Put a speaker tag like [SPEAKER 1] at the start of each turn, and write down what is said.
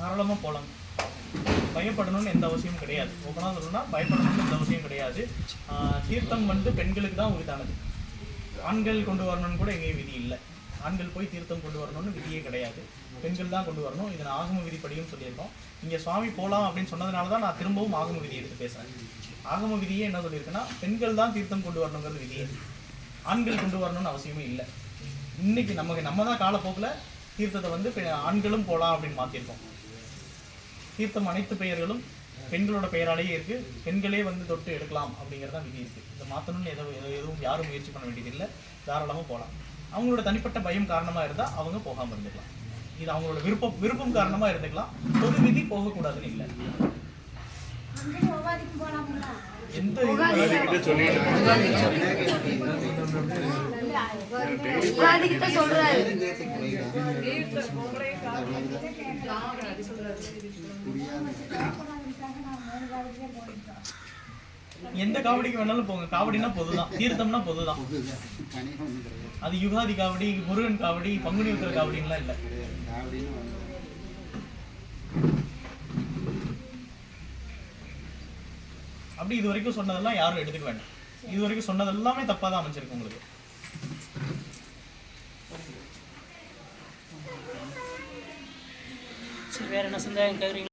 [SPEAKER 1] தாராளமாக போகலாம் பயப்படணும்னு எந்த அவசியமும் கிடையாது. ஓப்பனாக சொல்லணும்னா பயப்படணும்னு எந்த அவசியம் கிடையாது. தீர்த்தம் வந்து பெண்களுக்கு தான் உரித்தானது. ஆண்கள் கொண்டு வரணும்னு கூட எங்கேயும் விதி இல்லை. ஆண்கள் போய் தீர்த்தம் கொண்டு வரணும்னு விதியே கிடையாது. பெண்கள் தான் கொண்டு வரணும். இதை நான் ஆகம விதிப்படியும் சொல்லியிருக்கோம். இங்கே சுவாமி போகலாம் அப்படின்னு சொன்னதுனால தான் நான் திரும்பவும் ஆகம விதி எடுத்து பேசுகிறேன் ஆகம விதியே என்ன சொல்லியிருக்கேன்னா பெண்கள் தான் தீர்த்தம் கொண்டு வரணுங்கிறது விதியே ஆண்கள் கொண்டு வரணும்னு அவசியமே இல்லை. இன்னைக்கு நமக்கு நம்ம தான் காலப்போக்கில் தீர்த்தத்தை வந்து பெ- ஆண்களும் போகலாம் அப்படின்னு மாற்றிருக்கோம் தீர்த்தம் அனைத்து பெயர்களும் பெண்களோட பெயராலேயே இருக்கு. பெண்களே வந்து தொட்டு எடுக்கலாம் அப்படிங்கிறதான் விதி இருக்கு. இதை மாற்றணும்னு எதுவும் எதுவும் யாரும் முயற்சி பண்ண வேண்டியதில்லை. தாராளமாக போகலாம் அவங்களோட தனிப்பட்ட பயம் காரணமாக இருந்தால் அவங்க போகாமல் இருந்துக்கலாம். இது அவங்களோட விருப்பம் விருப்பம் காரணமாக இருந்துக்கலாம். பொது விதி போகக்கூடாதுன்னு இல்லை. எந்த இது
[SPEAKER 2] உபாதிக்கிட்ட சொல்றாரு
[SPEAKER 1] எந்த காவடிக்கு வேணாலும் போங்க. காவடினா பொதுதான். தீர்த்தம்னா பொதுதான். அது யுகாதி காவடி முருகன் காவடி பங்குனி உத்தர காவடின்லாம் இல்லை. அப்படி இது வரைக்கும் சொன்னதெல்லாம் யாரும் எடுத்துக்க வேண்டாம். இது வரைக்கும் சொன்னது எல்லாமே தப்பாக தான் அமைஞ்சிருக்கு உங்களுக்கு.
[SPEAKER 3] சரி வேற என்ன சந்தேகம் கேட்குறீங்க